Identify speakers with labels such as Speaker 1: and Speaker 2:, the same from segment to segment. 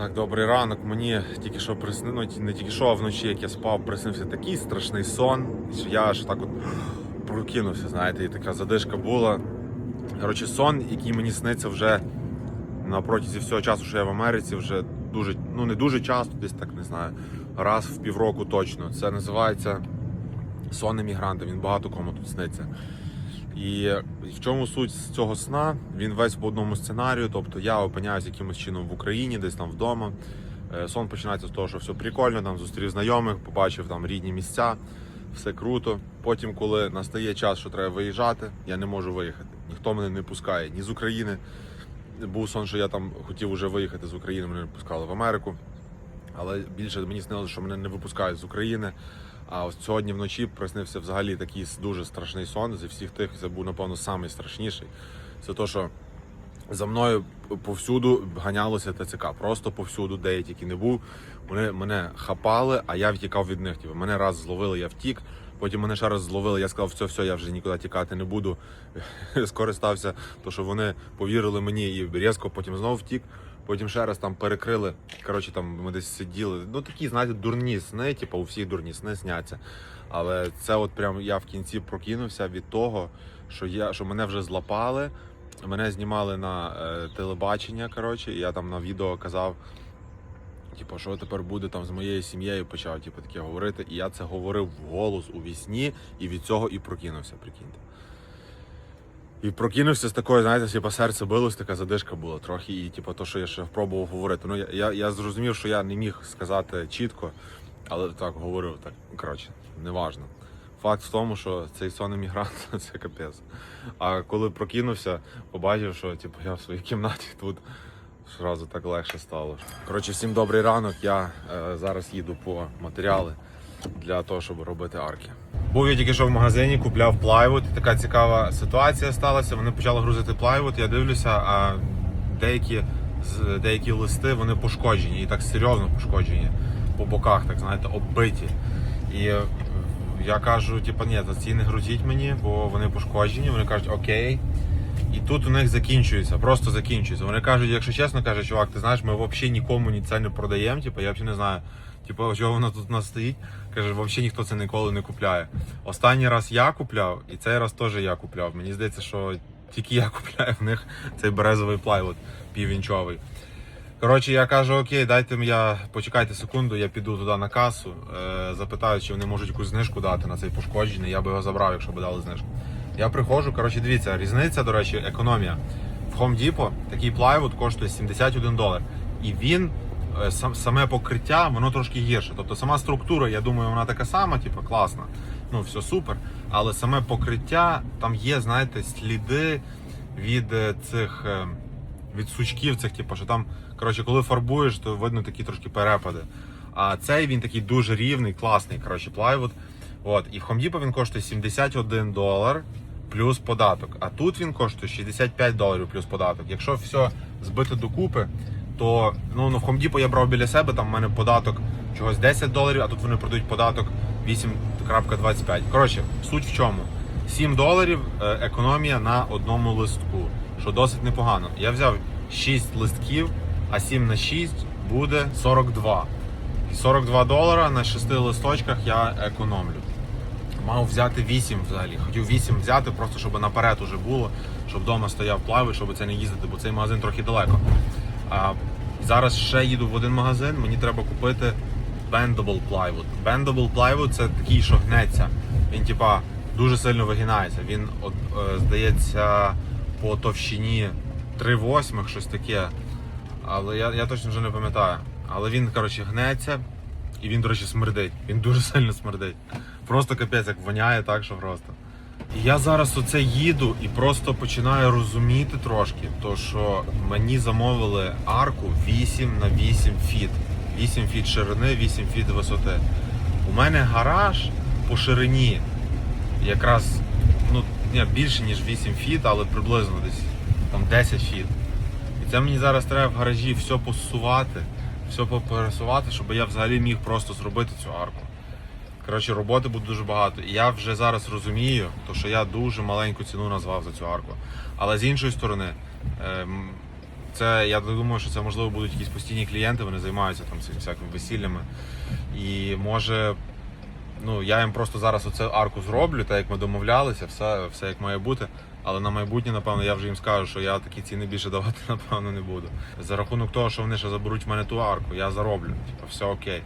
Speaker 1: Так, добрий ранок. Мені тільки що присни... ну, не тільки що, а вночі, як я спав, приснився такий страшний сон, що я аж так от прокинувся, знаєте, і така задишка була. Коротше, сон, який мені сниться вже на протязі всього часу, що я в Америці, вже дуже, ну не дуже часто, десь так не знаю, раз в півроку точно. Це називається сон емігранта. Він багато кому тут сниться. І в чому суть з цього сна? Він весь по одному сценарію. Тобто я опиняюсь якимось чином в Україні, десь там вдома. Е, Сон починається з того, що все прикольно, там зустрів знайомих, побачив там рідні місця, все круто. Потім, коли настає час, що треба виїжджати, я не можу виїхати. Ніхто мене не пускає ні з України. Був сон, що я там хотів уже виїхати з України, мене не пускали в Америку. Але більше мені снилося, що мене не випускають з України. А ось сьогодні вночі приснився взагалі такий дуже страшний сон. Зі всіх тих це був, напевно, найстрашніший. Це то, що за мною повсюду ганялося ТЦК. Просто повсюду, де я тільки не був. Вони мене хапали, а я втікав від них. Типу, мене раз зловили, я втік. Потім мене ще раз зловили, я сказав, все, все, я вже нікуди тікати не буду. Скористався, то що вони повірили мені і різко потім знову втік. Потім ще раз там перекрили. Коротше, там ми десь сиділи. Ну такі, знаєте, дурні сни, типу, у всіх дурні сни сняться. Але це от прям я в кінці прокинувся від того, що я що мене вже злапали. Мене знімали на е, телебачення. Коротше, я там на відео казав, типу, що тепер буде там з моєю сім'єю, почав типу, таке говорити. І я це говорив вголос у вісні, і від цього і прокинувся, прикиньте. І прокинувся з такою, знаєте, типу, серце билось, така задишка була трохи, і типу, то, що я ще пробував говорити. Ну, я, я, зрозумів, що я не міг сказати чітко, але так говорив, так, коротше, неважно. Факт в тому, що цей сон емігрант це капець. А коли прокинувся, побачив, що типу, я в своїй кімнаті тут одразу так легше стало. Коротше, всім добрий ранок. Я е, зараз їду по матеріали для того, щоб робити арки. Був я тільки що в магазині, купляв плайвуд. Така цікава ситуація сталася. Вони почали грузити плайвуд. Я дивлюся, а деякі деякі листи вони пошкоджені і так серйозно пошкоджені по боках, так знаєте, оббиті. І е, я кажу, типу, ні, за ці не грузіть мені, бо вони пошкоджені. Вони кажуть, окей. І тут у них закінчується, просто закінчується. Вони кажуть, якщо чесно, каже, чувак, ти знаєш, ми взагалі нікому ні це не продаємо. Типу, я взагалі не знаю, типу, чого воно тут у нас стоїть. Каже, взагалі ніхто це ніколи не купляє. Останній раз я купляв, і цей раз теж я купляв. Мені здається, що тільки я купляю в них цей березовий плайвуд півінчовий. Коротше, я кажу, окей, дайте я почекайте секунду, я піду туди на касу, е, запитаю, чи вони можуть якусь знижку дати на цей пошкоджений. Я би його забрав, якщо б дали знижку. Я приходжу, коротше, дивіться, різниця, до речі, економія. В Home Depot такий плайвуд коштує 71 долар. І він, е, сам, саме покриття, воно трошки гірше. Тобто сама структура, я думаю, вона така сама, типу, класна. Ну, все супер. Але саме покриття, там є, знаєте, сліди від е, цих. е, від сучків цих, типу, що там, коротше, коли фарбуєш, то видно такі трошки перепади. А цей він такий дуже рівний, класний, коротше, плайвуд. От, і в Home Depot він коштує 71 долар плюс податок. А тут він коштує 65 доларів плюс податок. Якщо все збити докупи, то ну, ну в Depot я брав біля себе, там в мене податок чогось 10 доларів, а тут вони продають податок 8.25. Коротше, суть в чому? 7 доларів е, економія на одному листку, що досить непогано. Я взяв 6 листків, а 7 на 6 буде 42. 42 долара на 6 листочках я економлю. Мав взяти 8 взагалі. Хотів 8 взяти, просто щоб наперед уже було, щоб вдома стояв плавий, щоб це не їздити, бо цей магазин трохи далеко. А, зараз ще їду в один магазин, мені треба купити Bendable Plywood. Bendable Plywood це такий, що гнеться. Він типа дуже сильно вигинається. Він, от, е, здається, по товщині 3 восьмих, щось таке. Але я, я точно вже не пам'ятаю. Але він, коротше, гнеться. І він, до речі, смердить. Він дуже сильно смердить. Просто капець, як воняє, так що просто. І я зараз оце їду і просто починаю розуміти трошки, то що мені замовили арку 8 на 8 фіт. 8 фіт ширини, 8 фіт висоти. У мене гараж по ширині якраз ну, ні, більше, ніж 8 фіт, але приблизно десь там 10 фіт. І це мені зараз треба в гаражі все посувати, все попересувати, щоб я взагалі міг просто зробити цю арку. Коротше, роботи буде дуже багато. І я вже зараз розумію, то що я дуже маленьку ціну назвав за цю арку. Але з іншої сторони, ем, Це я думаю, що це можливо будуть якісь постійні клієнти, вони займаються там всякими весіллями. І може, ну я їм просто зараз оце арку зроблю, так як ми домовлялися, все, все як має бути. Але на майбутнє, напевно, я вже їм скажу, що я такі ціни більше давати, напевно, не буду. За рахунок того, що вони ще заберуть в мене ту арку, я зароблю. Типу, все окей.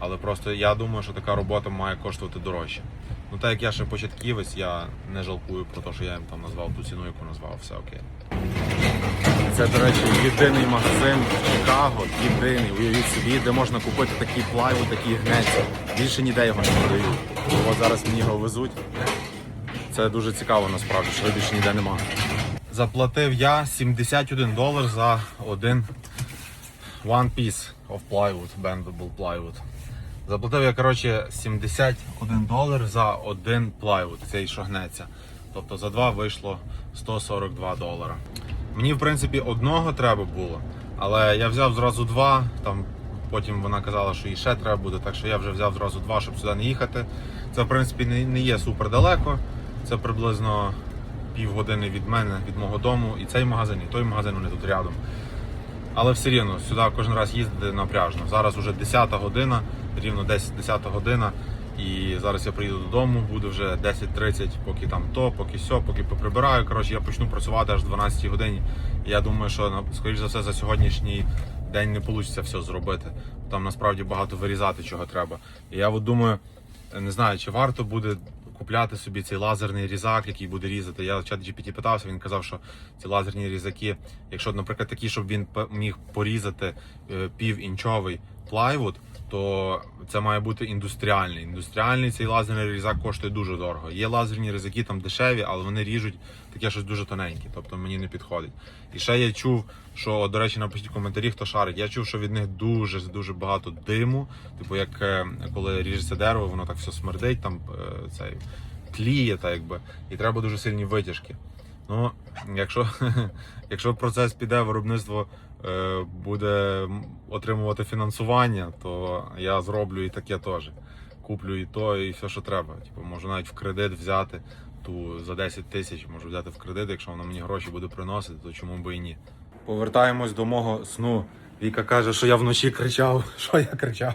Speaker 1: Але просто я думаю, що така робота має коштувати дорожче. Ну так як я ще початківець, я не жалкую про те, що я їм там назвав ту ціну, яку назвав, все окей. Це, до речі, єдиний магазин в Чикаго, єдиний, уявіть собі, де можна купити такий плайвуд, такий гнець. Більше ніде його не продають. От зараз мені його везуть. Це дуже цікаво насправді, що більше ніде немає. Заплатив я 71 долар за один one piece of plywood, bendable plywood. Заплатив я, коротше, 71 долар за один plywood, цей що гнеться. Тобто за два вийшло 142 долара. Мені, в принципі, одного треба було, але я взяв зразу два. Там потім вона казала, що і ще треба буде, так що я вже взяв зразу два, щоб сюди не їхати. Це, в принципі, не, є супер далеко. Це приблизно півгодини від мене, від мого дому. І цей магазин, і той магазин вони тут рядом. Але все рівно сюди кожен раз їздити напряжно. Зараз вже 10 година, рівно 10, 10 година. І зараз я приїду додому, буде вже 10.30, поки там то, поки сьо, поки поприбираю. Коротше, я почну працювати аж в 12 годині. Я думаю, що скоріш за все за сьогоднішній день не вийде все зробити. Там насправді багато вирізати чого треба. І я от думаю, не знаю, чи варто буде купляти собі цей лазерний різак, який буде різати. Я в чат GPT питався, він казав, що ці лазерні різаки, якщо, наприклад, такі, щоб він міг порізати е, півінчовий плайвуд, то це має бути індустріальний. Індустріальний цей лазерний різак коштує дуже дорого. Є лазерні різаки там дешеві, але вони ріжуть таке щось дуже тоненьке, тобто мені не підходить. І ще я чув, що до речі, напишіть в коментарі, хто шарить. Я чув, що від них дуже дуже багато диму. Типу, як е, коли ріжеться дерево, воно так все смердить, там е, цей тліє, та якби, і треба дуже сильні витяжки. Ну, якщо, якщо процес піде, виробництво е, буде отримувати фінансування, то я зроблю і таке теж. Куплю і то, і все, що треба. Типу, можу навіть в кредит взяти ту за 10 тисяч, можу взяти в кредит, якщо вона мені гроші буде приносити, то чому би і ні. Повертаємось до мого сну. Віка каже, що я вночі кричав. Що я кричав?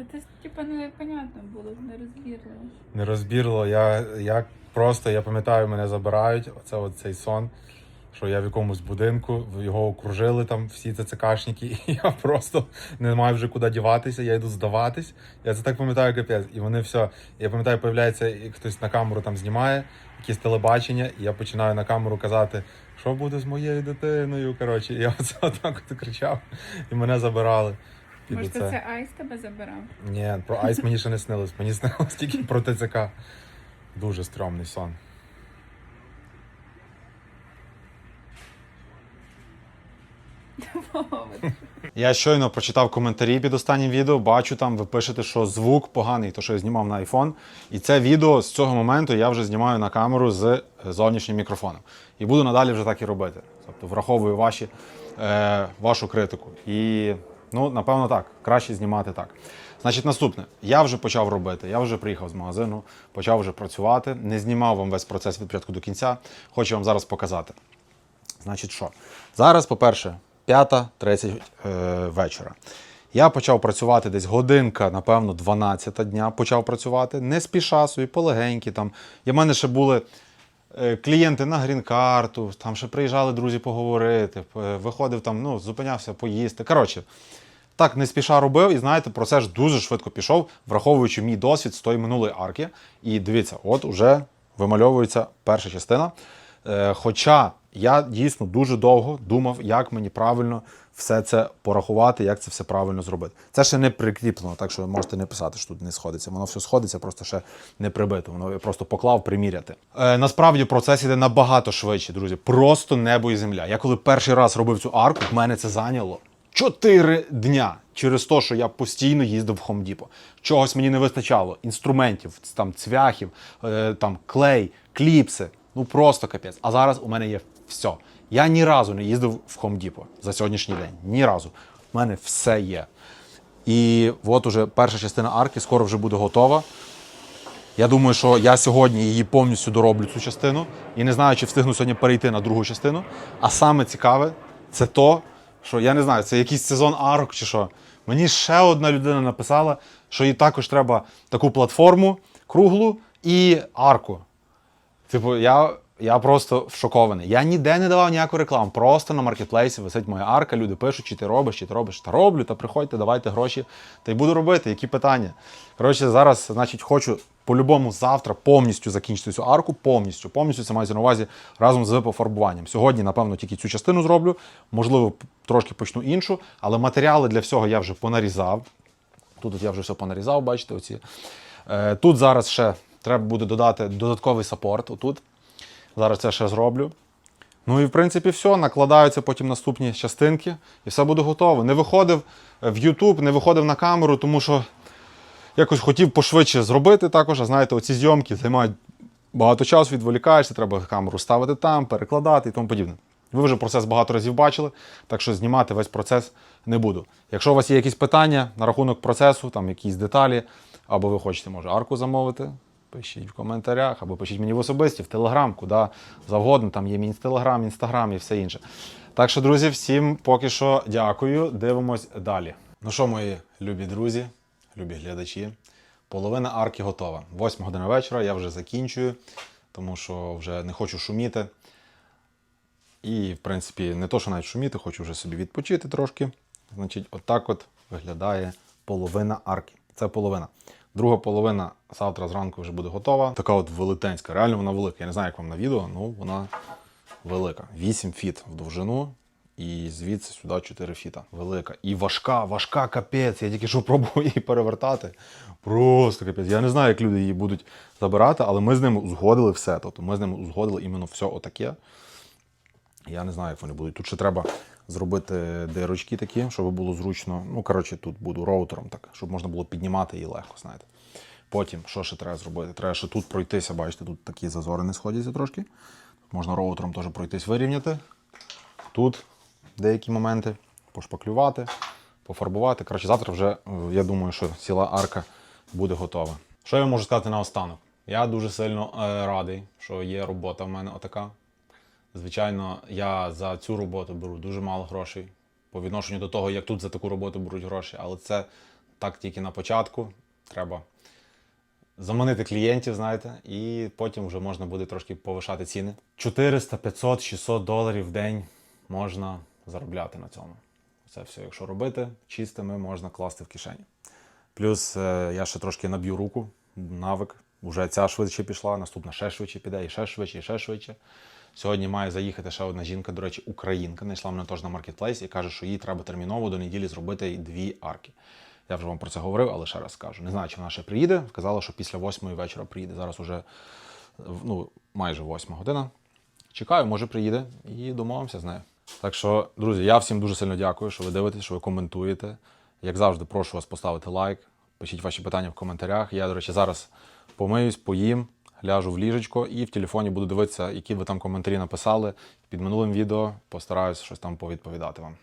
Speaker 2: Та це типа непонятно було, нерозбірливо.
Speaker 1: Нерозбірливо. Я, я просто, я пам'ятаю, мене забирають. Оце цей сон, що я в якомусь будинку, його окружили там всі ЦЦКшники, і я просто не маю вже куди діватися, я йду здаватись. Я це так пам'ятаю капець. І вони все. Я пам'ятаю, появляється хтось на камеру там знімає, якесь телебачення, і я починаю на камеру казати, що буде з моєю дитиною. Коротше, я оце отак от кричав, і мене забирали. Під
Speaker 2: Може,
Speaker 1: оце.
Speaker 2: це Айс тебе забирав?
Speaker 1: Ні, про Айс мені ще не снилось. Мені снилось тільки про ТЦК. Дуже стрьомний сон. Я щойно прочитав коментарі під останнім відео. Бачу там, ви пишете, що звук поганий, то що я знімав на iPhone. І це відео з цього моменту я вже знімаю на камеру з е, зовнішнім мікрофоном. І буду надалі вже так і робити. Тобто враховую ваші, е, вашу критику. І ну, напевно, так. Краще знімати так. Значить, наступне, я вже почав робити. Я вже приїхав з магазину, почав вже працювати. Не знімав вам весь процес від початку до кінця. Хочу вам зараз показати. Значить, що? Зараз, по-перше, 5.30 е, вечора. Я почав працювати десь годинка, напевно, 12 дня почав працювати. Не спіша собі, полегенькі. Там. І в мене ще були е, клієнти на грін-карту, там ще приїжджали друзі поговорити, е, виходив там, ну, зупинявся поїсти. Коротше, так не спіша робив, і знаєте, процес дуже швидко пішов, враховуючи мій досвід з тої минулої арки. І дивіться, от уже вимальовується перша частина. Е, хоча я дійсно дуже довго думав, як мені правильно все це порахувати, як це все правильно зробити. Це ще не прикріплено, так що ви можете не писати, що тут не сходиться. Воно все сходиться, просто ще не прибито. Воно я просто поклав приміряти. Е, насправді процес іде набагато швидше, друзі. Просто небо і земля. Я коли перший раз робив цю арку, в мене це зайняло Чотири дня через те, що я постійно їздив в Depot. Чогось мені не вистачало. Інструментів, там цвяхів, е, там клей, кліпси. Ну просто капець. А зараз у мене є все. Я ні разу не їздив в Depot за сьогоднішній день. Ні разу. У мене все є. І от уже перша частина арки скоро вже буде готова. Я думаю, що я сьогодні її повністю дороблю цю частину і не знаю, чи встигну сьогодні перейти на другу частину. А саме цікаве це то, що я не знаю, це якийсь сезон арок чи що. Мені ще одна людина написала, що їй також треба таку платформу круглу і арку. Типу, я, я просто шокований. Я ніде не давав ніяку рекламу. Просто на маркетплейсі висить моя арка. Люди пишуть, чи ти робиш, чи ти робиш. Та роблю, та приходьте, давайте гроші. Та й буду робити. Які питання? Коротше, зараз, значить, хочу по-любому завтра повністю закінчити цю арку. Повністю. Повністю це мається на увазі разом з пофарбуванням. Сьогодні, напевно, тільки цю частину зроблю. Можливо, трошки почну іншу, але матеріали для всього я вже понарізав. Тут от я вже все понарізав, бачите, оці. Е, тут зараз ще треба буде додати додатковий саппорт. Отут. Зараз це ще зроблю. Ну і в принципі все. Накладаються потім наступні частинки, і все буде готово. Не виходив в YouTube, не виходив на камеру, тому що якось хотів пошвидше зробити також. А знаєте, оці зйомки займають багато часу, відволікаєшся, треба камеру ставити там, перекладати і тому подібне. Ви вже процес багато разів бачили, так що знімати весь процес не буду. Якщо у вас є якісь питання на рахунок процесу, там якісь деталі, або ви хочете, може, арку замовити, пишіть в коментарях, або пишіть мені в особисті, в Телеграм, куди завгодно. Там є мій Телеграм, Інстаграм і все інше. Так що, друзі, всім поки що дякую. Дивимось далі. Ну що, мої любі друзі, любі глядачі, половина арки готова. Восьма година вечора, я вже закінчую, тому що вже не хочу шуміти. І, в принципі, не то, що навіть шуміти, хочу вже собі відпочити трошки. Значить, отак от виглядає половина арки. Це половина. Друга половина завтра зранку вже буде готова. Така от велетенська. Реально вона велика. Я не знаю, як вам на відео, ну вона велика. 8 фіт в довжину. І звідси сюди 4 фіта. Велика. І важка, важка капець. Я тільки що пробував її перевертати. Просто капець. Я не знаю, як люди її будуть забирати, але ми з ними узгодили все. Тобто ми з ними узгодили іменно все отаке. Я не знаю, як вони будуть. Тут ще треба зробити дирочки такі, щоб було зручно. Ну, коротше, тут буду роутером, так, щоб можна було піднімати її легко, знаєте. Потім, що ще треба зробити? Треба ще тут пройтися, бачите, тут такі зазори не сходяться трошки. Можна роутером теж пройтись, вирівняти. Тут деякі моменти пошпаклювати, пофарбувати. Коротше, завтра вже, е, я думаю, що ціла арка буде готова. Що я можу сказати наостанок? Я дуже сильно е, радий, що є робота в мене отака. Звичайно, я за цю роботу беру дуже мало грошей по відношенню до того, як тут за таку роботу беруть гроші. Але це так тільки на початку. Треба заманити клієнтів, знаєте, і потім вже можна буде трошки повишати ціни. 400, 500, 600 доларів в день можна заробляти на цьому. Це все, якщо робити, чистими можна класти в кишені. Плюс е, я ще трошки наб'ю руку, навик. Уже ця швидше пішла, наступна ще швидше піде, і ще швидше, і ще швидше. Сьогодні має заїхати ще одна жінка, до речі, українка, знайшла мене теж на маркетплейсі і каже, що їй треба терміново до неділі зробити дві арки. Я вже вам про це говорив, але ще раз скажу. Не знаю, чи вона ще приїде. Сказала, що після восьмої вечора приїде. Зараз уже ну, майже восьма година. Чекаю, може приїде і домовимося з нею. Так що, друзі, я всім дуже сильно дякую, що ви дивитесь, що ви коментуєте. Як завжди, прошу вас поставити лайк, пишіть ваші питання в коментарях. Я, до речі, зараз помиюсь, поїм, ляжу в ліжечко і в телефоні буду дивитися, які ви там коментарі написали під минулим відео. Постараюсь щось там повідповідати вам.